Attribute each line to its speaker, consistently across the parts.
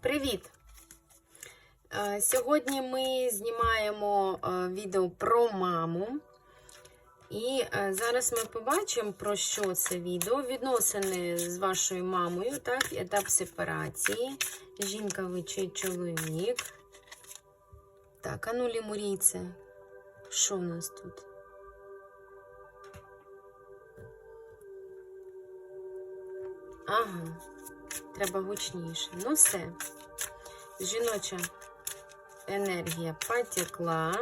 Speaker 1: Привіт! Е, Сьогодні ми знімаємо е, відео про маму. І е, зараз ми побачимо, про що це відео. Відносини з вашою мамою, так, етап сепарації. Жінка ви чи чоловік. Так, а ну лімурійце. Що в нас тут? Ага, треба гучніше. Ну все. Жіноча енергія потекла.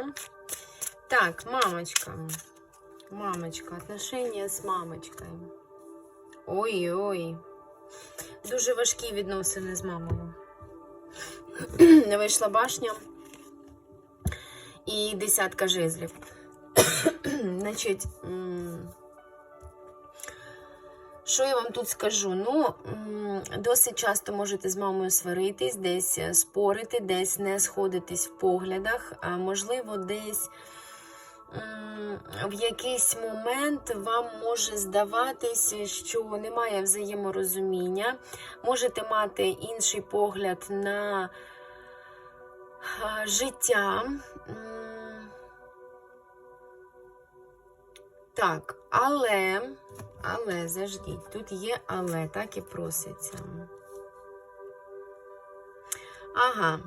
Speaker 1: Так, мамочка. Мамочка, отношения з мамочкою. Ой-ой. Дуже важкі відносини з мамою. Не вийшла башня і десятка жезлів. Значить, що я вам тут скажу? Ну, досить часто можете з мамою сваритись, десь е, спорити, десь не сходитись в поглядах, а можливо, десь в якийсь момент вам може здаватися, що немає взаєморозуміння, можете мати інший погляд на життя. Так, але, але, заждіть, тут є але, так і проситься. Ага.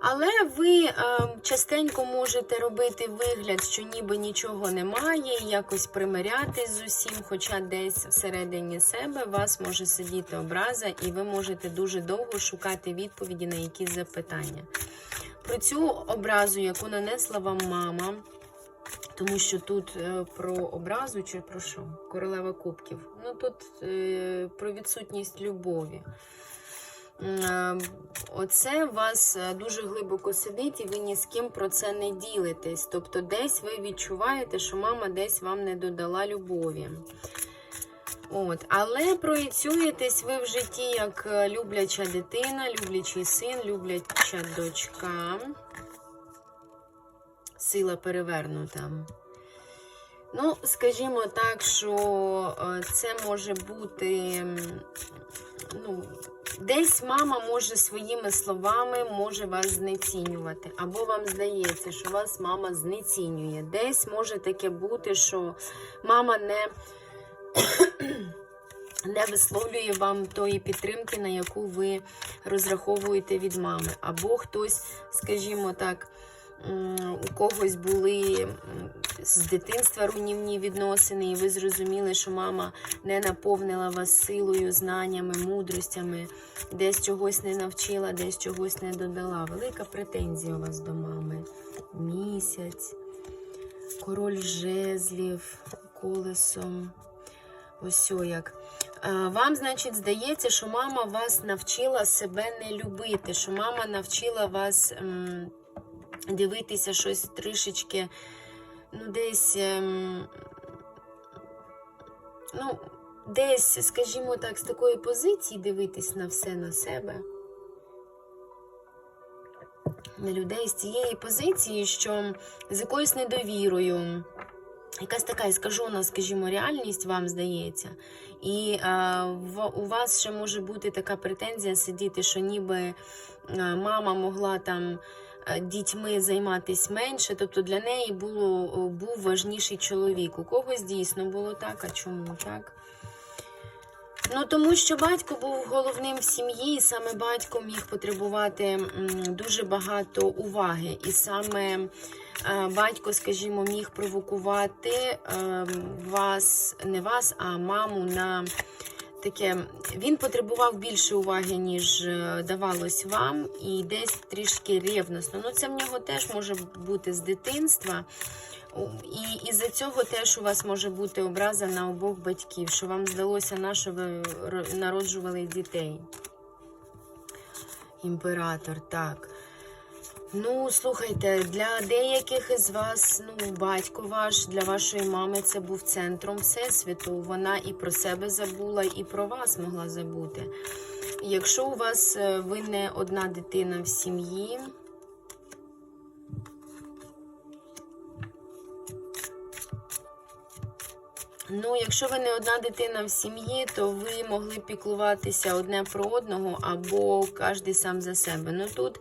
Speaker 1: Але ви е, частенько можете робити вигляд, що ніби нічого немає, і якось примирятись з усім, хоча десь всередині себе вас може сидіти образа, і ви можете дуже довго шукати відповіді на якісь запитання. Про цю образу, яку нанесла вам мама, тому що тут е, про образу чи про що? Королева кубків. Ну тут е, про відсутність любові. Оце вас е, дуже глибоко сидить, і ви ні з ким про це не ділитесь. Тобто, десь ви відчуваєте, що мама десь вам не додала любові. От. Але проєцюєтесь ви в житті як любляча дитина, люблячий син, любляча дочка. Сила перевернута. Ну, скажімо так, що е, це може бути. Ну, десь мама може своїми словами може вас знецінювати. Або вам здається, що вас мама знецінює. Десь може таке бути, що мама не, не висловлює вам тої підтримки, на яку ви розраховуєте від мами. Або хтось, скажімо так, у когось були з дитинства руйнівні відносини, і ви зрозуміли, що мама не наповнила вас силою, знаннями, мудростями, десь чогось не навчила, десь чогось не додала. Велика претензія у вас до мами. Місяць, король жезлів, колесом. Ось як. Вам, значить, здається, що мама вас навчила себе не любити, що мама навчила вас дивитися щось трішечки, ну, десь, ем, ну, десь, скажімо так, з такої позиції дивитись на все на себе. На людей з цієї позиції, що з якоюсь недовірою, якась така іскажена, скажімо, реальність вам здається. І а, в, у вас ще може бути така претензія сидіти, що ніби а, мама могла там дітьми займатися менше, тобто для неї було, був важніший чоловік. У когось дійсно було так, а чому так? Ну, тому що батько був головним в сім'ї, і саме батько міг потребувати дуже багато уваги. І саме е, батько, скажімо, міг провокувати е, вас, не вас, а маму на таке. Він потребував більше уваги, ніж е, давалось вам, і десь трішки ревносно. Ну, це в нього теж може бути з дитинства. І із-за цього теж у вас може бути образа на обох батьків, що вам здалося, на що ви народжували дітей. Імператор, так. Ну, слухайте, для деяких із вас, ну, батько ваш, для вашої мами це був центром Всесвіту. Вона і про себе забула, і про вас могла забути. Якщо у вас е, ви не одна дитина в сім'ї, Ну, якщо ви не одна дитина в сім'ї, то ви могли піклуватися одне про одного, або кожен сам за себе. Ну тут,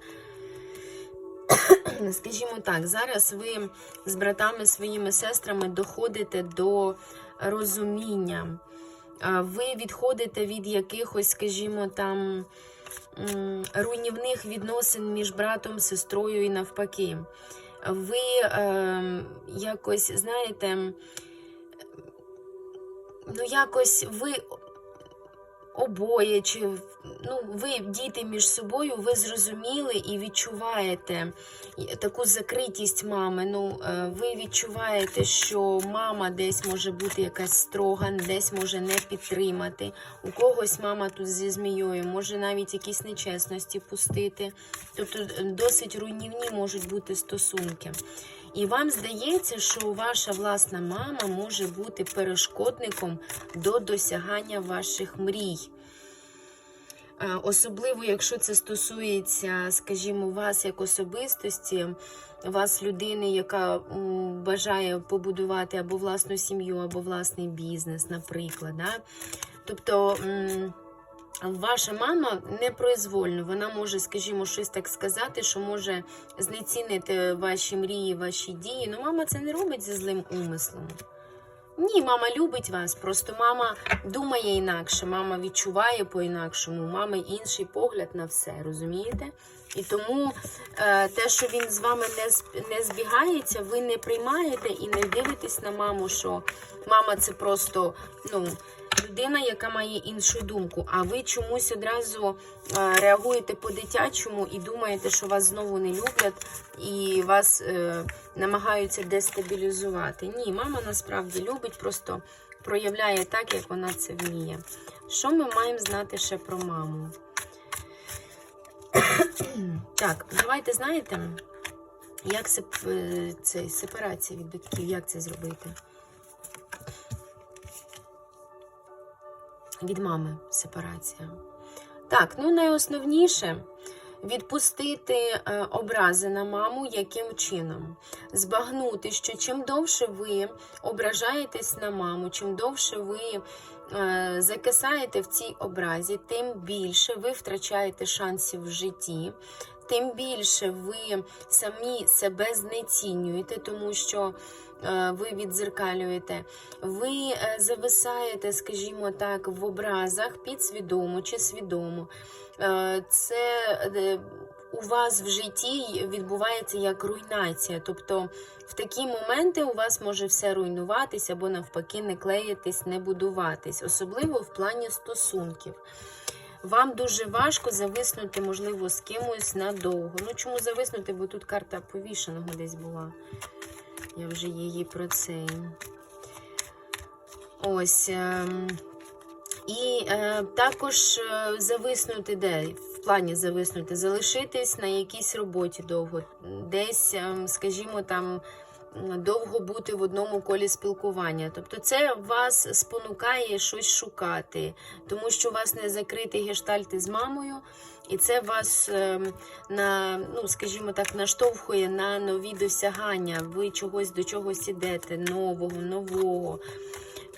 Speaker 1: скажімо так, зараз ви з братами, своїми сестрами доходите до розуміння. Ви відходите від якихось, скажімо, там руйнівних відносин між братом, сестрою і навпаки. Ви е, якось, знаєте, ну якось ви обоє, чи ну, ви діти між собою, ви зрозуміли і відчуваєте таку закритість мами. Ну, е, ви відчуваєте, що мама десь може бути якась строга, десь може не підтримати. У когось мама тут зі змією, може навіть якісь нечесності пустити. Тобто е, досить руйнівні можуть бути стосунки. І вам здається, що ваша власна мама може бути перешкодником до досягання ваших мрій. Особливо, якщо це стосується, скажімо, вас як особистості, вас людини, яка бажає побудувати або власну сім'ю, або власний бізнес, наприклад. Да? Тобто. Ваша мама непроизвольно, вона може, скажімо, щось так сказати, що може знецінити ваші мрії, ваші дії. Ну, мама це не робить зі злим умислом. Ні, мама любить вас, просто мама думає інакше, мама відчуває по-інакшому, мами інший погляд на все, розумієте? І тому е, те, що він з вами не, не збігається, ви не приймаєте і не дивитесь на маму, що мама це просто ну, людина, яка має іншу думку. А ви чомусь одразу е, реагуєте по-дитячому і думаєте, що вас знову не люблять і вас е, намагаються дестабілізувати. Ні, мама насправді любить, просто проявляє так, як вона це вміє. Що ми маємо знати ще про маму? Так, давайте знаєте, як сеп... е, це, сепарація від батьків, як це зробити? Від мами сепарація. Так, ну найосновніше відпустити е, образи на маму яким чином? Збагнути, що чим довше ви ображаєтесь на маму, чим довше ви е, закисаєте в цій образі, тим більше ви втрачаєте шансів в житті. Тим більше ви самі себе знецінюєте, тому що е, ви відзеркалюєте, ви е, зависаєте, скажімо так, в образах підсвідомо чи свідомо. Е, Це у вас в житті відбувається як руйнація. Тобто в такі моменти у вас може все руйнуватись або навпаки не клеїтись, не будуватись, особливо в плані стосунків. Вам дуже важко зависнути, можливо, з кимось надовго. Ну, чому зависнути? Бо тут карта повішеного десь була. Я вже її про цей. Ось. ем, І е, також е, зависнути де? В плані зависнути, залишитись на якійсь роботі довго. Десь, ем, скажімо, там довго бути в одному колі спілкування. Тобто це вас спонукає щось шукати, тому що у вас не закритий гештальт з мамою, і це вас ем, на, ну, скажімо так, наштовхує на нові досягання. Ви чогось до чогось ідете, нового, нового.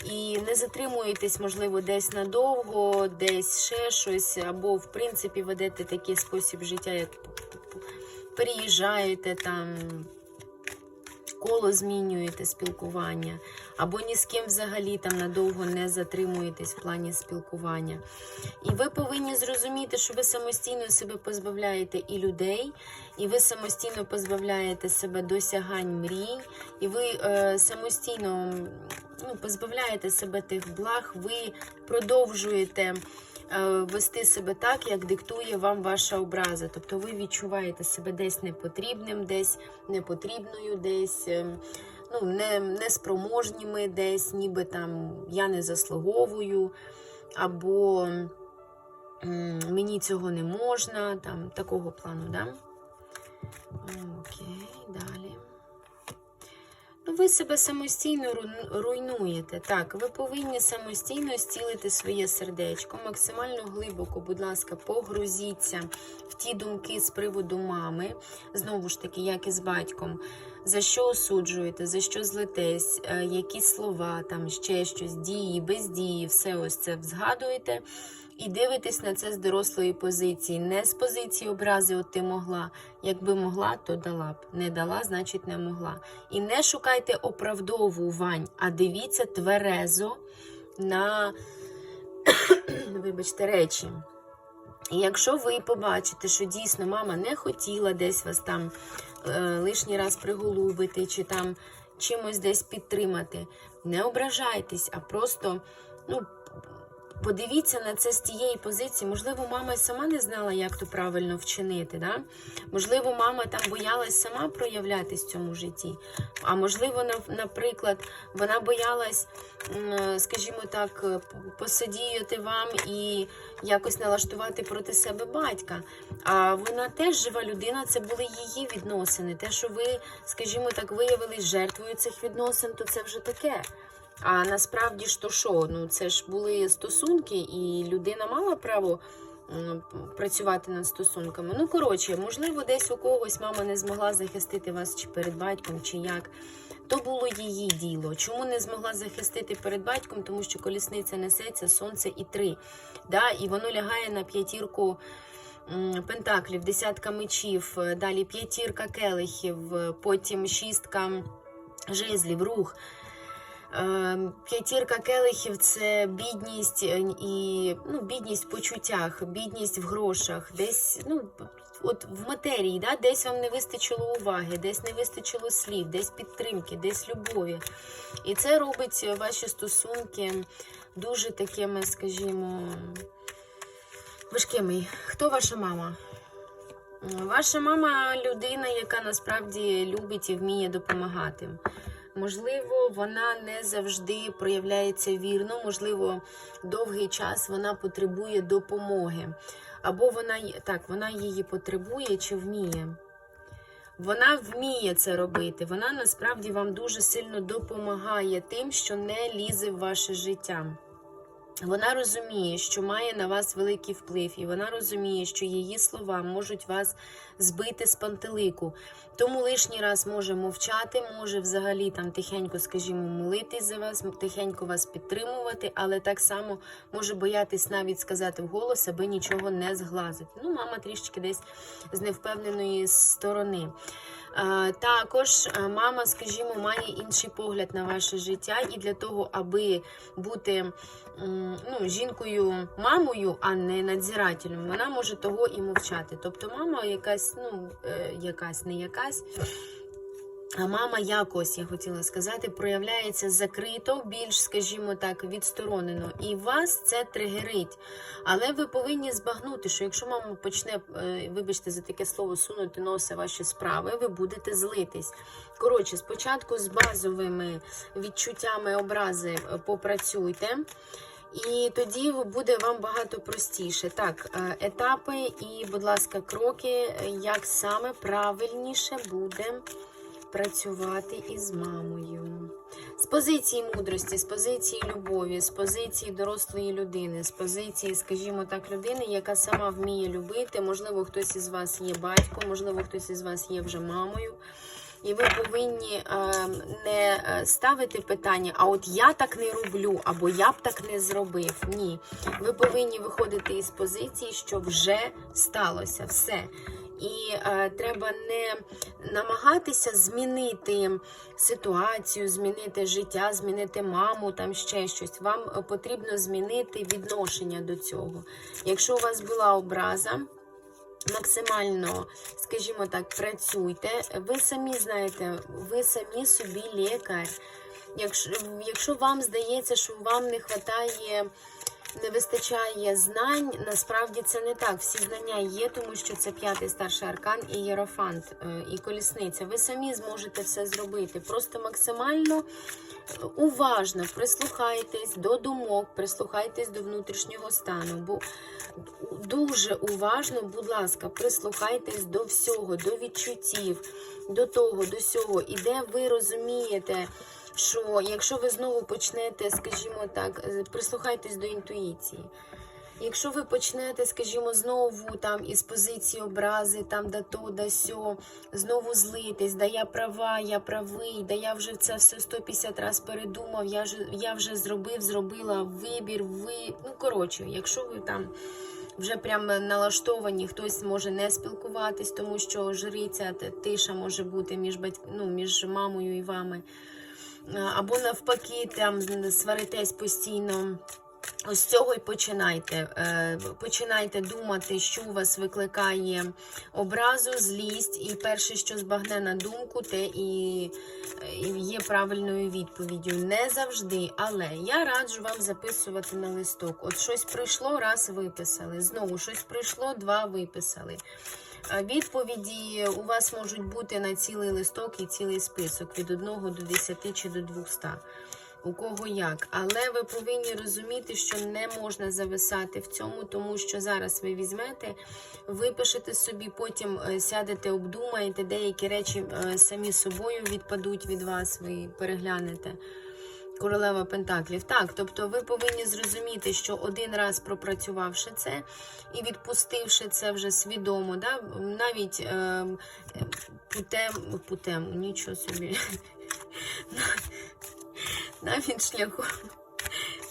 Speaker 1: І не затримуєтесь, можливо, десь надовго, десь ще щось, або, в принципі, ведете такий спосіб життя, як переїжджаєте там, коло змінюєте спілкування, або ні з ким взагалі там надовго не затримуєтесь в плані спілкування. І ви повинні зрозуміти, що ви самостійно себе позбавляєте і людей, і ви самостійно позбавляєте себе досягань мрій, і ви е, самостійно ну, позбавляєте себе тих благ, ви продовжуєте вести себе так, як диктує вам ваша образа. Тобто ви відчуваєте себе десь непотрібним, десь непотрібною, десь ем, ну, не, неспроможніми, десь ніби там я не заслуговую, або мені цього не можна, там такого плану, да? Окей, далі. Ну, ви себе самостійно руйнуєте. Так, ви повинні самостійно зцілити своє сердечко, максимально глибоко, будь ласка, погрузіться в ті думки з приводу мами, знову ж таки, як і з батьком. за що осуджуєте, за що злитесь, е, які слова, там ще щось, дії, бездії, все ось це згадуєте. І дивитесь на це з дорослої позиції, не з позиції образи, от ти могла. Якби могла, то дала б. Не дала, значить не могла. І не шукайте оправдовувань, а дивіться тверезо на, вибачте, речі. І якщо ви побачите, що дійсно мама не хотіла десь вас там е, лишній раз приголубити, чи там чимось десь підтримати, не ображайтесь, а просто ну, подивіться на це з тієї позиції. Можливо, мама й сама не знала, як то правильно вчинити. Да? Можливо, мама там боялась сама проявлятись в цьому житті. А можливо, наприклад, вона боялась, скажімо так, е, посадіяти вам і якось налаштувати проти себе батька. А вона теж жива людина, це були її відносини. Те, що ви, скажімо так, виявились жертвою цих відносин, то це вже таке. А насправді ж то що? Ну це ж були стосунки, і людина мала право працювати над стосунками. Ну, коротше, можливо, десь у когось мама не змогла захистити вас чи перед батьком, чи як. То було її діло. Чому не змогла захистити перед батьком? Тому що колісниця несеться, сонце і три. Да? І воно лягає на п'ятірку пентаклів, десятка мечів, е, далі п'ятірка келихів, потім шістка жезлів, рух. Е, П'ятірка келихів це бідність е, і ну, бідність в почуттях, бідність в грошах, десь ну, от в матерії, да? десь вам не вистачило уваги, десь не вистачило слів, десь підтримки, десь любові. І це робить ваші стосунки дуже такими, скажімо, важкими. Хто ваша мама? Ваша мама людина, яка насправді любить і вміє допомагати. Можливо, вона не завжди проявляється вірно, можливо, довгий час вона потребує допомоги. Або вона так, вона її потребує чи вміє. Вона вміє це робити. Вона насправді вам дуже сильно допомагає тим, що не лізе в ваше життя. Вона розуміє, що має на вас великий вплив, і вона розуміє, що її слова можуть вас збити з пантелику. Тому лишній раз може мовчати, може взагалі там тихенько, скажімо, молитись за вас, тихенько вас підтримувати, але так само може боятись навіть сказати вголос, аби нічого не зглазити. Ну, мама трішки десь з невпевненої сторони. Е, Також е, мама, скажімо, має інший погляд на ваше життя, і для того, аби бути ну, жінкою мамою, а не надзирателем, вона може того і мовчати. Тобто, мама якась, ну, е, якась, не якась. А мама якось, я хотіла сказати, проявляється закрито, більш, скажімо так, відсторонено. І вас це тригерить. Але ви повинні збагнути, що якщо мама почне, е, вибачте за таке слово, сунути носа ваші справи, ви будете злитись. Коротше, спочатку з базовими відчуттями образи е, попрацюйте. І тоді буде вам багато простіше. Так, е, етапи і, будь ласка, кроки, як саме правильніше буде працювати із мамою. З позиції мудрості, з позиції любові, з позиції дорослої людини, з позиції, скажімо так, людини, яка сама вміє любити. Можливо, хтось із вас є батьком, можливо, хтось із вас є вже мамою. І ви повинні е, не е, ставити питання, а от я так не роблю, або я б так не зробив. Ні. Ви повинні виходити із позиції, що вже сталося все. І е, треба не намагатися змінити ситуацію, змінити життя, змінити маму, там ще щось. Вам е, потрібно змінити відношення до цього. Якщо у вас була образа, максимально, скажімо так, працюйте. Ви самі знаєте, ви самі собі лікар. Якщо, якщо вам здається, що вам не вистачає, не вистачає знань, насправді це не так. Всі знання є, тому що це п'ятий старший аркан і єрофант, е, і колісниця. Ви самі зможете все зробити. Просто максимально уважно прислухайтесь до думок, прислухайтесь до внутрішнього стану. Бо дуже уважно, будь ласка, прислухайтесь до всього, до відчуттів, до того, до сього. І де ви розумієте, що якщо ви знову почнете, скажімо так, е, прислухайтесь до інтуїції. Якщо ви почнете, скажімо, знову там із позиції образи, там да то, да сьо, знову злитись, да я права, я правий, да я вже це все 150 разів передумав, я ж я вже зробив, зробила вибір, ви. Ну, коротше, якщо ви там вже прям налаштовані, хтось може не спілкуватись, тому що жриця, тиша може бути між батьк... ну, між мамою і вами. Або навпаки, там сваритесь постійно. Ось з цього і починайте. Е, Починайте думати, що у вас викликає образу, злість, і перше, що збагне на думку, те і є правильною відповіддю. Не завжди, але я раджу вам записувати на листок. От щось прийшло, раз виписали. Знову щось прийшло, два виписали. Відповіді у вас можуть бути на цілий листок і цілий список від 1 до 10 чи до 200 у кого як. Але ви повинні розуміти, що не можна зависати в цьому, тому що зараз ви візьмете, випишете собі, потім е, сядете, обдумаєте, деякі речі е, самі собою відпадуть від вас, ви переглянете. Королева Пентаклів. Так, тобто ви повинні зрозуміти, що один раз пропрацювавши це і відпустивши це вже свідомо, да, навіть е, путем, путем, нічого собі. Навіть шляхом.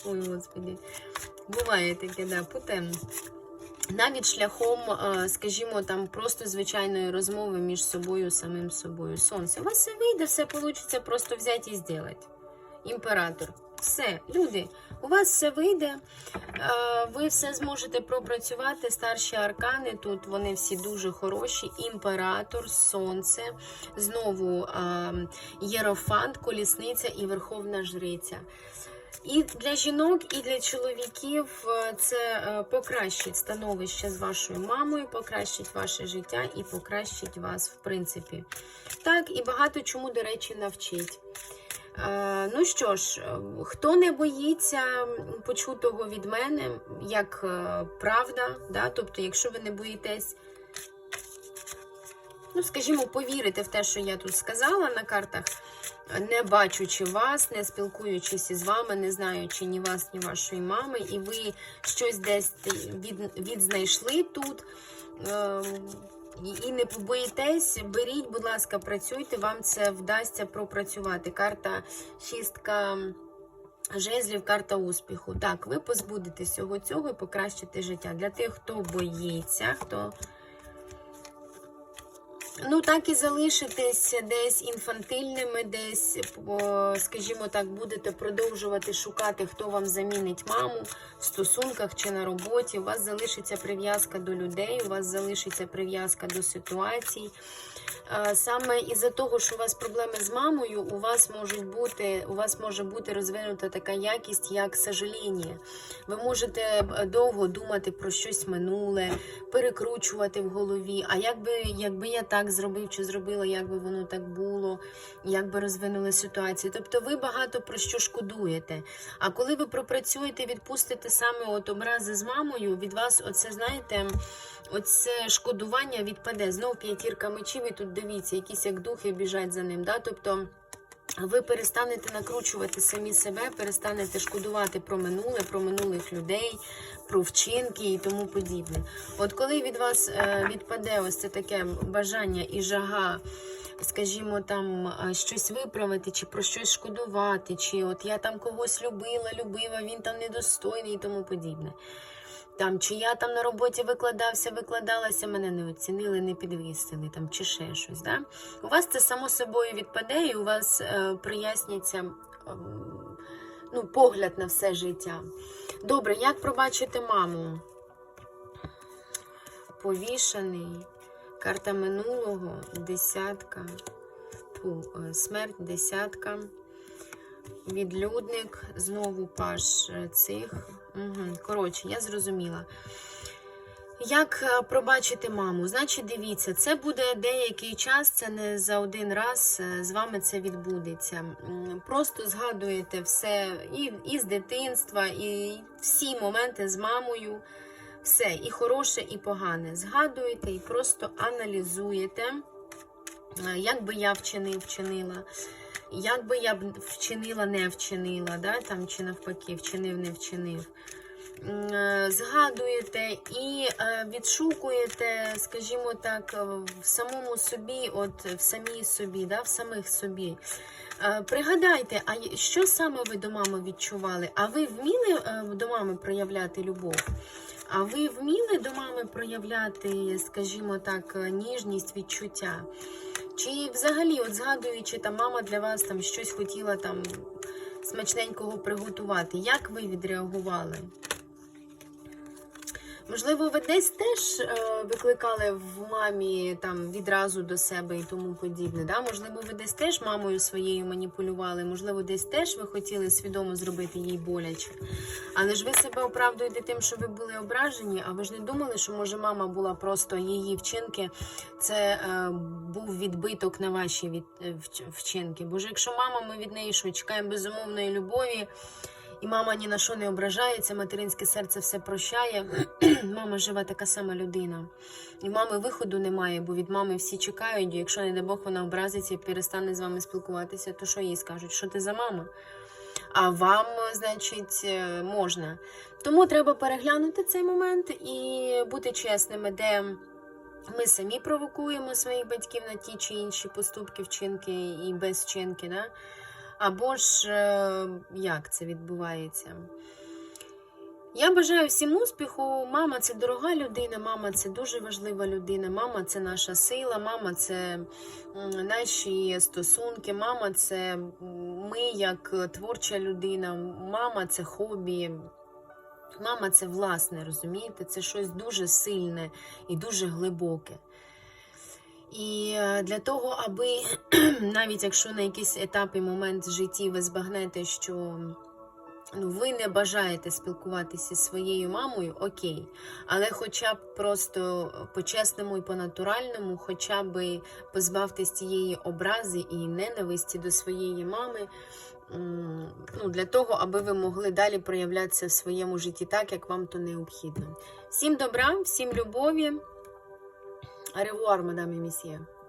Speaker 1: Ой, господи. Буває таке, да, путем. Навіть шляхом, е, скажімо, там просто звичайної розмови між собою, самим собою. Сонце. У вас все вийде, все вийде, просто взяти і зробити. Імператор. Все, люди, у вас все вийде, е, ви все зможете пропрацювати. Старші аркани тут вони всі дуже хороші. Імператор, сонце, знову е, єрофант, колісниця і верховна жриця. І для жінок, і для чоловіків е, це покращить становище з вашою мамою, покращить ваше життя і покращить вас, в принципі. Так, і багато чому, до речі, навчить. Е, Ну що ж, е, хто не боїться почутого від мене, як е, правда, да? тобто, якщо ви не боїтесь, ну, скажімо, повірите в те, що я тут сказала на картах, не бачучи вас, не спілкуючись із вами, не знаючи ні вас, ні вашої мами, і ви щось десь від, відзнайшли тут. І- не побоїтесь, беріть, будь ласка, працюйте, вам це вдасться пропрацювати. Карта шістка жезлів, карта успіху. Так, ви позбудетесь цього і покращите життя. Для тих, хто боїться, хто. Ну, так і залишитесь десь інфантильними, десь, скажімо так, будете продовжувати шукати, хто вам замінить маму в стосунках чи на роботі. У вас залишиться прив'язка до людей, у вас залишиться прив'язка до ситуацій. Саме із-за того, що у вас проблеми з мамою, у вас можуть бути, у вас може бути розвинута така якість, як сожаління. Ви можете е, довго думати про щось минуле, перекручувати в голові. А якби, якби я так зробив чи зробила, як би воно так було, як би розвинули ситуацію. Тобто ви багато про що шкодуєте. А коли ви пропрацюєте, відпустите саме от образи з мамою, від вас, оце знаєте, оце шкодування відпаде. Знов п'ятірка мечів, і тут дивіться, якісь як духи біжать за ним. Да? Тобто. Ви перестанете накручувати самі себе, перестанете шкодувати про минуле, про минулих людей, про вчинки і тому подібне. От коли від вас е, відпаде ось це таке бажання і жага, скажімо, там е, щось виправити, чи про щось шкодувати, чи от я там когось любила, любила, він там недостойний і тому подібне. Там, чи я там на роботі викладався, викладалася, мене не оцінили, не підвісили, там, чи ще щось. Да? У вас це само собою відпаде, і у вас е, проясніться ем, ну, погляд на все життя. Добре, як пробачити маму? Повішаний, карта минулого, десятка, е, смерть, десятка, відлюдник, знову паш е, цих. Угу. Коротше, я зрозуміла. Як е, пробачити маму? Значить, дивіться, це буде деякий час, це не за один раз е, з вами це відбудеться. Просто згадуєте все і, і з дитинства, і всі моменти з мамою. Все, і хороше, і погане. Згадуєте і просто аналізуєте, як би я вчинив, вчинила, як би я б вчинила, не вчинила, да, там, чи навпаки, вчинив, не вчинив. е, згадуєте і е, відшукуєте, скажімо так, е, в самому собі, от в самій собі, да, в самих собі. Пригадайте, а що саме ви до мами відчували? А ви вміли до мами проявляти любов? А ви вміли до мами проявляти, скажімо так, ніжність, відчуття? Чи взагалі, от згадуючи, там мама для вас там щось хотіла там смачненького приготувати, як ви відреагували? Можливо, ви десь теж е, викликали в мамі там відразу до себе і тому подібне. Да? Можливо, ви десь теж мамою своєю маніпулювали, можливо, десь теж ви хотіли свідомо зробити їй боляче. Але ж ви себе оправдуєте тим, що ви були ображені, а ви ж не думали, що може мама була просто її вчинки, це е, був відбиток на ваші від, е, вчинки. Бо ж якщо мама, ми від неї що чекаємо безумовної любові. І мама ні на що не ображається, материнське серце все прощає. мама жива така сама людина. І мами виходу немає, бо від мами всі чекають. І якщо, не дай Бог, вона образиться і перестане з вами спілкуватися, то що їй скажуть? Що ти за мама? А вам, значить, е, можна. Тому треба переглянути цей момент і бути чесними, де ми самі провокуємо своїх батьків на ті чи інші поступки, вчинки і безчинки. Да? Або ж е, як це відбувається? Я бажаю всім успіху. Мама це дорога людина, мама це дуже важлива людина, мама це наша сила, мама це наші стосунки, мама це ми як творча людина, мама це хобі. Мама це власне, розумієте? Це щось дуже сильне і дуже глибоке. І е, для того, аби навіть якщо на якийсь етап і момент в житті ви збагнете, що ну, ви не бажаєте спілкуватися зі своєю мамою, окей. Але хоча б просто по-чесному і по-натуральному, хоча б позбавтесь цієї образи і ненависті до своєї мами. Ну, для того, аби ви могли далі проявлятися в своєму житті так, як вам то необхідно. Всім добра, всім любові. Are o armă de.